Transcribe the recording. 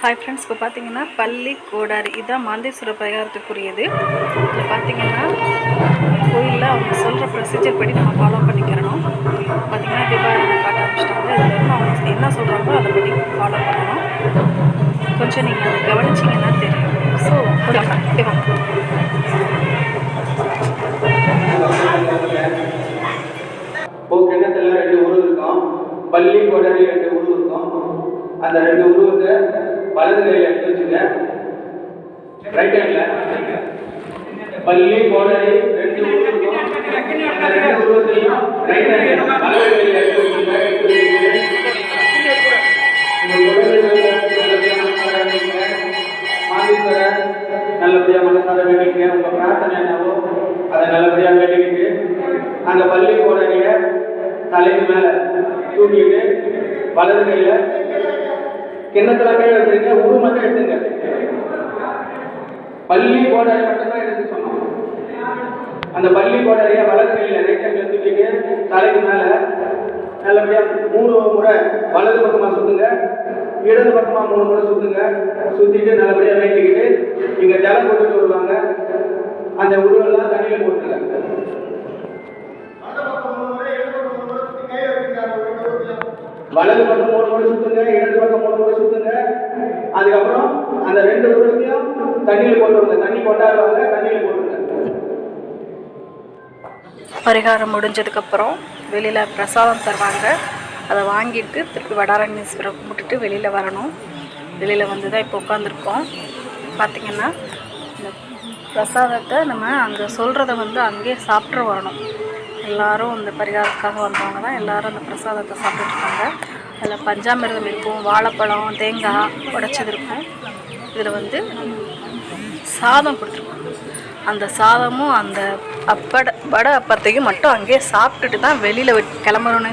Hi friends இப்போ பார்த்தீங்கன்னா பள்ளி கோடாரி இதுதான் மாந்தேஸ்வர பரிகாரத்துக்குரியது. இப்போ பார்த்தீங்கன்னா கோயிலில் அவங்க சொல்கிற ப்ரொசீஜர் படி நம்ம ஃபாலோ பண்ணிக்கிறணும். பார்த்தீங்கன்னா தீபாவளி காட்ட ஆரம்பிச்சிட்டாங்க. இதில் அவங்க என்ன சொல்கிறாங்களோ அதை படி ஃபாலோ பண்ணணும். கொஞ்சம் நீங்கள் அதை கவனிச்சிங்கன்னா தெரியும். ஸோ ஓகேவா கிணத்துல ரெண்டு உருவம் இருக்கும்? பள்ளி கொடரி ரெண்டு உருவம் இருக்கும். அந்த ரெண்டு உருவத்தை வலது கையில் எடுத்து வச்சுங்க ரைட் ஹேண்ட்ல பள்ளி கோடரி ரெண்டு உருவம் ரெண்டு உருவத்தையும் ரைட் ஹேண்ட்ல வலது கையில எடுத்து வச்சுங்க எடுத்து வச்சுங்க. உங்க குழந்தைகளை நல்லபடியா மனசார வேண்டிக்கங்க. மாதீஸ்வரர் நல்லபடியா மனசார வேண்டிக்கங்க உங்க பிரார்த்தனை என்னவோ அதை நல்லபடியா வேண்டிக்கிட்டு அந்த பள்ளி கோடரிய தலைக்கு மேல தூக்கிட்டு வலது கையில கிண்ணத்துல கை வச்சிருக்க ஒரு மட்டும் எடுத்துங்க. பள்ளி கோடாரி மட்டும்தான் எடுத்து சொன்னோம். அந்த பள்ளி கோடாரிய வலது கையில ரைட் ஹேண்ட்ல தூக்கிட்டு தலைக்கு மேல நல்லபடியா மூணு முறை வலது பக்கமா சுத்துங்க இடது பக்கமா மூணு முறை சுத்துங்க. சுத்திட்டு நல்லபடியா வேண்டிக்கிட்டு வலது பக்கம் மூணு முறை சுத்துங்க இடது பக்கம் மூணு முறை சுத்துங்க. அதுக்கப்புறம் அந்த ரெண்டு உருளையும் தண்ணியில் போட்டுருங்க. தண்ணி கொண்டாடுவாங்க தண்ணியில் போட்டுருங்க. பரிகாரம் முடிஞ்சதுக்கப்புறம் வெளியில் பிரசாதம் தருவாங்க. அதை வாங்கிட்டு திருப்பி வடாரண்யேஸ்வரம் கும்பிட்டுட்டு வெளியில் வரணும். வெளியில் வந்து தான் இப்போ உட்காந்துருக்கோம் பார்த்திங்கன்னா இந்த பிரசாதத்தை நம்ம அங்கே சொல்கிறத வந்து அங்கேயே சாப்பிட்டு வரணும். எல்லாரும் இந்த பரிகாரத்துக்காக வந்தவங்க தான் எல்லாரும் அந்த பிரசாதத்தை சாப்பிட்டுருக்காங்க அதில் பஞ்சாமிரதம் இருக்கும் வாழைப்பழம் தேங்காய் உடைச்சது இருக்கும். இதில் வந்து சாதம் கொடுத்துருக்கோம் அந்த சாதமும் அந்த அப்பட வடை அப்பத்தையும் மட்டும் அங்கேயே சாப்பிட்டுட்டு தான் வெளியில் கிளம்பணும்னே